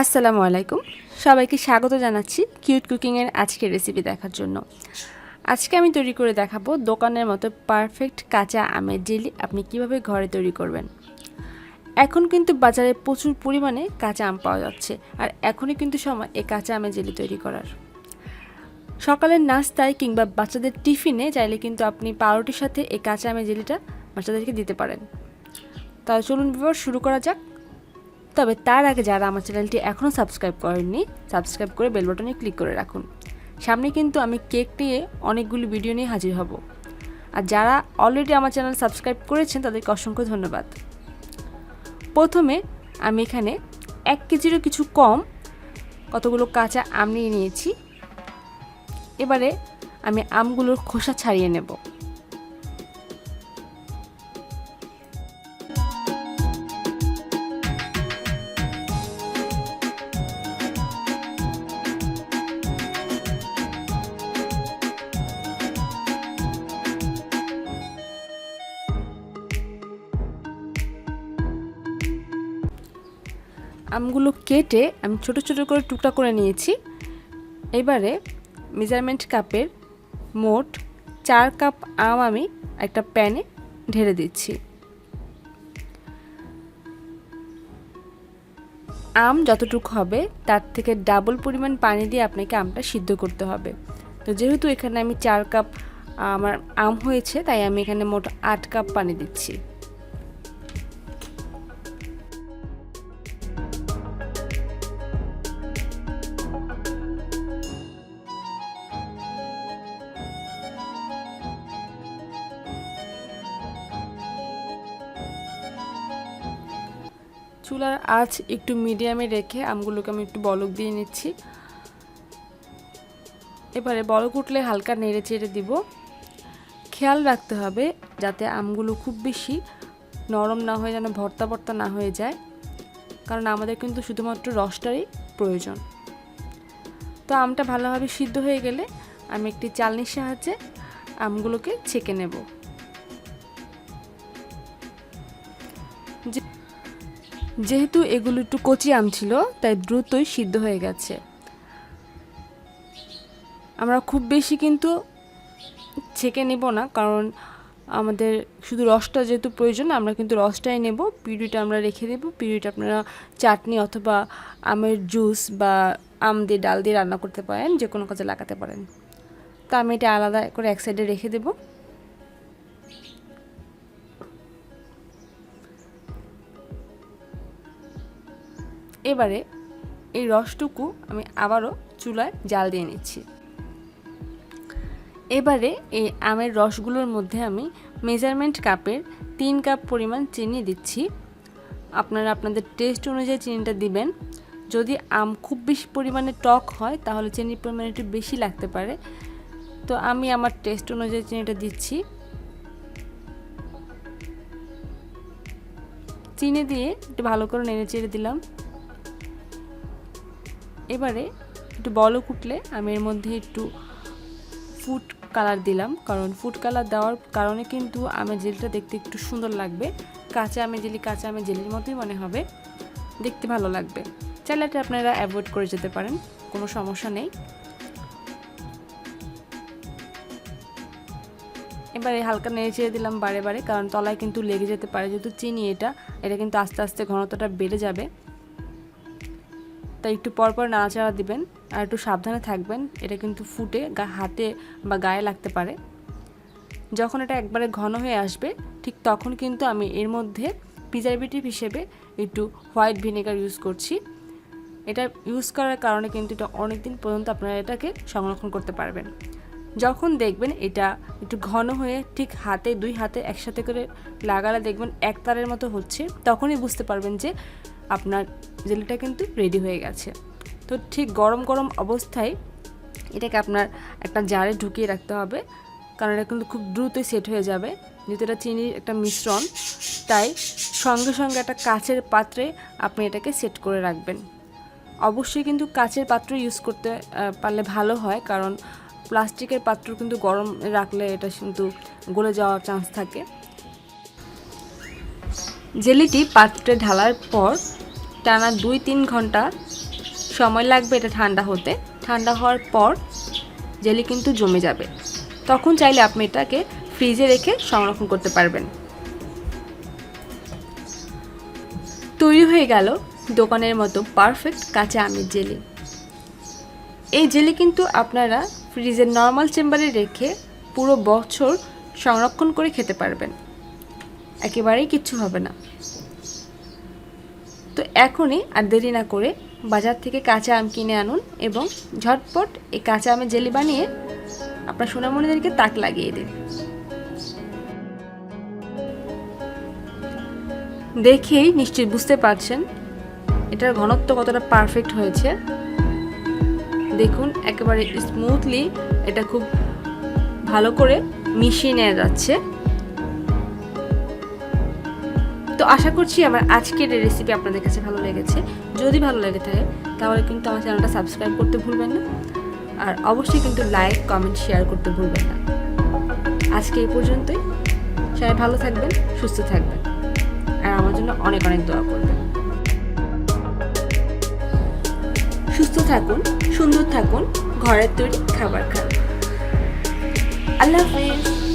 আসসালামু আলাইকুম। সবাইকে স্বাগত জানাচ্ছি কিউট কুকিংয়ের আজকের রেসিপি দেখার জন্য। আজকে আমি তৈরি করে দেখাবো দোকানের মতো পারফেক্ট কাঁচা আমের জেলি আপনি কীভাবে ঘরে তৈরি করবেন। এখন কিন্তু বাজারে প্রচুর পরিমাণে কাঁচা আম পাওয়া যাচ্ছে আর এখনই কিন্তু সময় এই কাঁচা আমের জেলি তৈরি করার। সকালের নাস্তায় কিংবা বাচ্চাদের টিফিনে চাইলে কিন্তু আপনি পাউরুটির সাথে এই কাঁচা আমের জেলিটা বাচ্চাদেরকে দিতে পারেন। তাহলে চলুন বিবার শুরু করা যাক। তবে তার আগে যারা আমার চ্যানেলটি এখনও সাবস্ক্রাইব করেননি, সাবস্ক্রাইব করে বেল বাটনে ক্লিক করে রাখুন। সামনে কিন্তু আমি কেক নিয়ে অনেকগুলি ভিডিও নিয়ে হাজির হব। আর যারা অলরেডি আমার চ্যানেল সাবস্ক্রাইব করেছেন, তাদেরকে অসংখ্য ধন্যবাদ। প্রথমে আমি এখানে এক কেজিরও কিছু কম কতগুলো কাঁচা আম নিয়ে নিয়েছি। এবারে আমি আমগুলোর খোসা ছাড়িয়ে নেব। আমগুলো কেটে আমি ছোট ছোট করে টুকরা করে নিয়েছি। এবারে মেজারমেন্ট কাপের মোট চার কাপ আম আমি একটা প্যানে ঢেলে দিচ্ছি। আম যতটুকু হবে, তার থেকে ডাবল পরিমাণ পানি দিয়ে আপনাকে আমটা সিদ্ধ করতে হবে। তো যেহেতু এখানে আমি চার কাপ আমার আম হয়েছে, তাই আমি এখানে মোট আট কাপ পানি দিচ্ছি। চুলার আঁচ একটু মিডিয়ামে রেখে আমগুলোকে আমি একটু বলক দিয়ে নিচ্ছি। এবারে বলক উঠলে হালকা নেড়ে চেড়ে দিব। খেয়াল রাখতে হবে যাতে আমগুলো খুব বেশি নরম না হয়ে যেন ভর্তা ভর্তা না হয়ে যায়, কারণ আমাদের কিন্তু শুধুমাত্র রসটারই প্রয়োজন। তো আমটা ভালোভাবে সিদ্ধ হয়ে গেলে আমি একটি চালনির সাহায্যে আমগুলোকে ছেঁকে নেব। যেহেতু এগুলো একটু কচি আম ছিল, তাই দ্রুতই সিদ্ধ হয়ে গেছে। আমরা খুব বেশি কিন্তু ছেঁকে নেব না, কারণ আমাদের শুধু রসটা যেহেতু প্রয়োজন, আমরা কিন্তু রসটাই নেব। পিউরিটা আমরা রেখে দেবো। পিউরিটা আপনারা চাটনি অথবা আমের জুস বা আম দিয়ে ডাল দিয়ে রান্না করতে পারেন, যে কোনো কাজে লাগাতে পারেন। তা আমি এটা আলাদা করে এক সাইডে রেখে দেবো। এবারে এই রসটুকু আমি আবারও চুলায় জাল দিয়ে নিচ্ছি। এবারে এই আমের রসগুলোর মধ্যে আমি মেজারমেন্ট কাপের তিন কাপ পরিমাণ চিনি দিচ্ছি। আপনারা আপনাদের টেস্ট অনুযায়ী চিনিটা দিবেন। যদি আম খুব বেশি পরিমাণে টক হয়, তাহলে চিনির পরিমাণ একটু বেশি লাগতে পারে। তো আমি আমার টেস্ট অনুযায়ী চিনিটা দিচ্ছি। চিনি দিয়ে একটু ভালো করে নেড়ে চেড়ে দিলাম। এবারে একটু বলক কুটলে আমি এর মধ্যে একটু ফুড কালার দিলাম। কারণ ফুড কালার দেওয়ার কারণে কিন্তু আমের জেলটা দেখতে একটু সুন্দর লাগবে। কাঁচা আমের জেলি, কাঁচা আমের জেলির মতোই মনে হবে। দেখতে ভালো লাগবে। চাইলে আপনারা অ্যাভয়েড করে যেতে পারেন। কোনো সমস্যা নেই। এবারে হালকা নেড়ে চেড়ে দিলাম বারে বারে, কারণ তলায় কিন্তু লেগে যেতে পারে। যেহেতু চিনি এটা এটা কিন্তু আস্তে আস্তে ঘনত্বটা বেড়ে যাবে। তাই একটু পরপর নাড়াচাড়া দিবেন আর একটু সাবধানে থাকবেন। এটা কিন্তু ফুটে গা হাতে বা গায়ে লাগতে পারে। যখন এটা একবারে ঘন হয়ে আসবে, ঠিক তখন কিন্তু আমি এর মধ্যে প্রিজারভেটিভ হিসেবে একটু হোয়াইট ভিনেগার ইউজ করছি। এটা ইউজ করার কারণে কিন্তু এটা অনেক দিন পর্যন্ত আপনারা এটাকে সংরক্ষণ করতে পারবেন। যখন দেখবেন এটা একটু ঘন হয়ে ঠিক হাতে, দুই হাতে একসাথে করে লাগালে দেখবেন এক তারের মতো হচ্ছে, তখনই বুঝতে পারবেন যে আপনার জেলিটা কিন্তু রেডি হয়ে গেছে। তো ঠিক গরম গরম অবস্থায় এটাকে আপনার একটা জারে ঢুকিয়ে রাখতে হবে, কারণ এটা কিন্তু খুব দ্রুতই সেট হয়ে যাবে। যেহেতু এটা চিনির একটা মিশ্রণ, তাই সঙ্গে সঙ্গে একটা কাচের পাত্রে আপনি এটাকে সেট করে রাখবেন। অবশ্যই কিন্তু কাচের পাত্র ইউজ করতে পারলে ভালো হয়, কারণ প্লাস্টিকের পাত্র কিন্তু গরম রাখলে এটা কিন্তু গলে যাওয়ার চান্স থাকে। জেলিটি পাত্রে ঢালার পর টানা দুই তিন ঘণ্টা সময় লাগবে এটা ঠান্ডা হতে। ঠান্ডা হওয়ার পর জেলি কিন্তু জমে যাবে। তখন চাইলে আপনি এটাকে ফ্রিজে রেখে সংরক্ষণ করতে পারবেন। তৈরি হয়ে গেল দোকানের মতো পারফেক্ট কাঁচা আমের জেলি। এই জেলি কিন্তু আপনারা ফ্রিজের নর্মাল চেম্বারে রেখে পুরো বছর সংরক্ষণ করে খেতে পারবেন। একেবারেই কিচ্ছু হবে না। তো এখনই আর দেরি না করে বাজার থেকে কাঁচা আম কিনে আনুন এবং ঝটপট এই কাঁচা আমের জেলি বানিয়ে আপনার সোনামণিদেরকে তাক লাগিয়ে দিন। দেখেই নিশ্চয়ই বুঝতে পারছেন, এটার ঘনত্ব কতটা পারফেক্ট হয়েছে। দেখুন, একেবারে স্মুথলি এটা খুব ভালো করে মিশিয়ে নেওয়া যাচ্ছে। তো আশা করছি আমার আজকের এই রেসিপি আপনাদের কাছে ভালো লেগেছে। যদি ভালো লেগে থাকে, তাহলে কিন্তু আমার চ্যানেলটা সাবস্ক্রাইব করতে ভুলবেন না। আর অবশ্যই কিন্তু লাইক কমেন্ট শেয়ার করতে ভুলবেন না। আজকে এই পর্যন্তই। সবাই ভালো থাকবেন, সুস্থ থাকবেন। আর আমার জন্য অনেক অনেক দোয়া করবেন। সুস্থ থাকুন, সুন্দর থাকুন, ঘরের তৈরি খাবার খান। আল্লাহ হাফিজ।